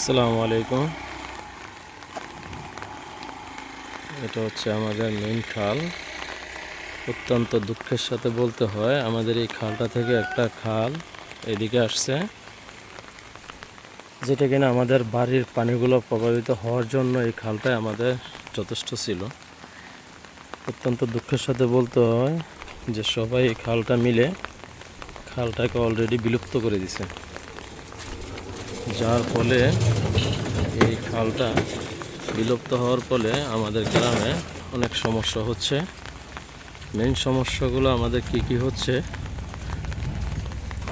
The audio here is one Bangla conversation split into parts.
আসসালামু আলাইকুম। এটা হচ্ছে আমাদের মেইন খাল। অত্যন্ত দুঃখের সাথে বলতে হয়, আমাদের এই খালটা থেকে একটা খাল এদিকে আসছে, যেটা কিনা আমাদের বাড়ির পানিগুলো প্রভাবিত হওয়ার জন্য এই খালটাই আমাদের যথেষ্ট ছিল। অত্যন্ত দুঃখের সাথে বলতে হয় যে সবাই এই খালটা মিলে খালটাকে অলরেডি বিলুপ্ত করে দিছে। যার ফলে এই খালটা বিলুপ্ত হওয়ার ফলে আমাদের গ্রামে অনেক সমস্যা হচ্ছে। মেন সমস্যাগুলো আমাদের কি কি হচ্ছে,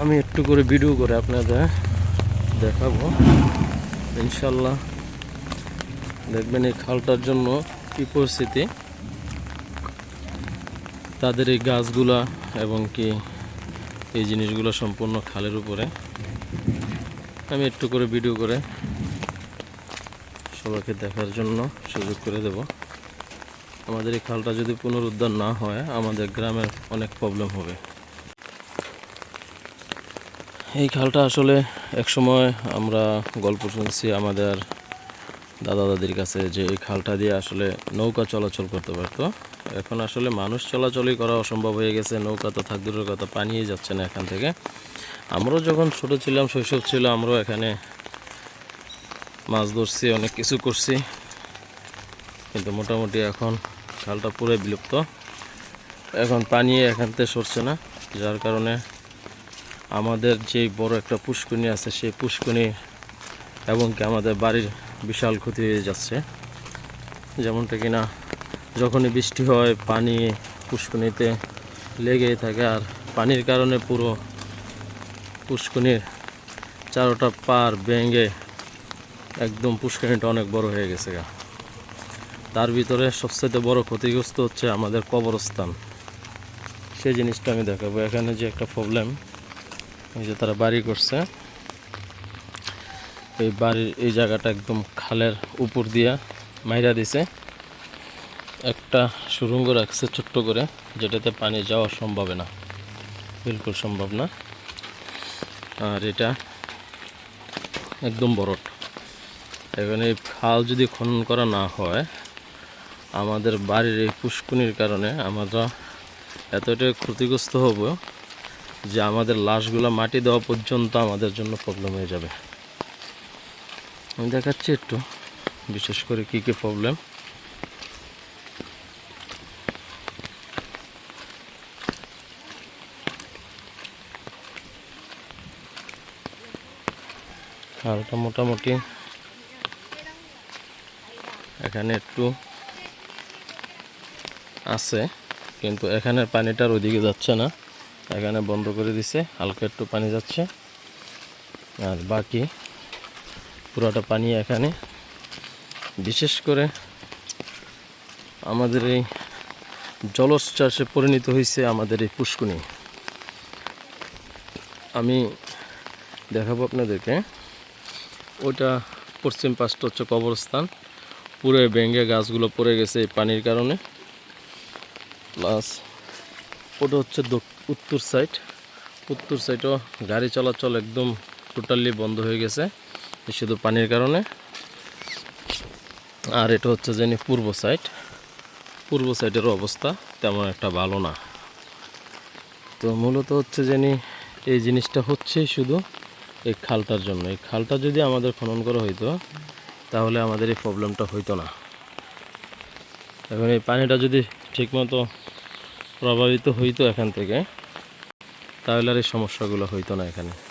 আমি একটু করে ভিডিও করে আপনাদের দেখাবো। ইনশাল্লাহ দেখবেন এই খালটার জন্য কি পরিস্থিতি, তাদের এই গাছগুলা এবং কি এই জিনিসগুলো সম্পূর্ণ খালের উপরে। আমি একটু করে ভিডিও করে সবাইকে দেখার জন্য সুযোগ করে দেব। আমাদের এই খালটা যদি পুনরুদ্ধার না হয়, আমাদের গ্রামের অনেক প্রবলেম হবে। এই খালটা আসলে একসময় আমরা গল্প শুনছি আমাদের দাদা দাদির কাছে যে এই খালটা দিয়ে আসলে নৌকা চলাচল করতে পারতো। এখন আসলে মানুষ চলাচলই করা অসম্ভব হয়ে গেছে, নৌকা তো থাক, দূরের কথা পানিয়ে যাচ্ছে না এখান থেকে। আমরাও যখন ছোট ছিলাম, শৈশব ছিল, আমরাও এখানে মাছ ধরছি, অনেক কিছু করছি। কিন্তু মোটামুটি এখন খালটা পুরো বিলুপ্ত। এখন পানি এখান থেকে সরছে না, যার কারণে আমাদের যে বড় একটা পুষ্করণী আছে, সেই পুষ্করণী এবং কি আমাদের বাড়ির বিশাল ক্ষতি হয়ে যাচ্ছে। যেমনটা কিনা যখনই বৃষ্টি হয়, পানি পুষ্করণীতে লেগেই থাকে আর পানির কারণে পুরো পুষ্করণীর চারোটা পার ভেঙে একদম পুষ্করণীটা অনেক বড় হয়ে গেছে গা। তার ভিতরে সবচেয়ে বড় ক্ষতিগ্রস্ত হচ্ছে আমাদের কবরস্থান। সেই জিনিসটা আমি দেখাবো। এখানে যে একটা প্রবলেম এই যে তারা বাড়ি করছে, এই বাড়ির, এই জায়গাটা একদম খালের উপর দিয়া মাইরা দিছে। একটা সুরঙ্গ রাখছে ছোট্ট করে, যেটাতে পানি যাওয়া সম্ভব না। বিলকুল সম্ভব না। আর এটা একদম বরট এখানে এই খাল যদি খনন করা না হয়, আমাদের বাড়ির এই পুষ্কুনির কারণে আমরা এতটাই ক্ষতিগ্রস্ত হব যে আমাদের লাশগুলো মাটি দেওয়া পর্যন্ত আমাদের জন্য প্রবলেম হয়ে যাবে। আমি দেখাচ্ছি একটু, বিশেষ করে কি কি প্রবলেম খালটা মোটামুটি। এখানে একটু আছে, কিন্তু এখানের পানিটার ওইদিকে যাচ্ছে না। এখানে বন্ধ করে দিছে, হালকা একটু পানি যাচ্ছে। আর বাকি পুরোটা পানি এখানে। বিশেষ করে আমাদের এই জলজ চাষে পরিণত হয়েছে আমাদের এই পুষ্কুনি আমি দেখাবো আপনাদেরকে। ওটা পশ্চিম পাশটা হচ্ছে কবরস্থান। পুরো ব্যাঙ্গে গাছগুলো পড়ে গেছে এই পানির কারণে। প্লাস ওটা হচ্ছে উত্তর সাইড। উত্তর সাইডও গাড়ি চলাচল একদম টোটালি বন্ধ হয়ে গেছে শুধু পানির কারণে। আর এটা হচ্ছে যে পূর্ব সাইড। পূর্ব সাইডের অবস্থা তেমন একটা ভালো না। তো মূলত হচ্ছে যে এই জিনিসটা হচ্ছে শুধু এই খালটার জন্য। এই খালটা যদি আমাদের খনন করা হইতো, তাহলে আমাদের এই প্রবলেমটা হইতো না। এখন এই পানিটা যদি ঠিকমতো প্রভাবিত হইতো এখান থেকে, তাহলে আর এই সমস্যাগুলো হইতো না এখানে।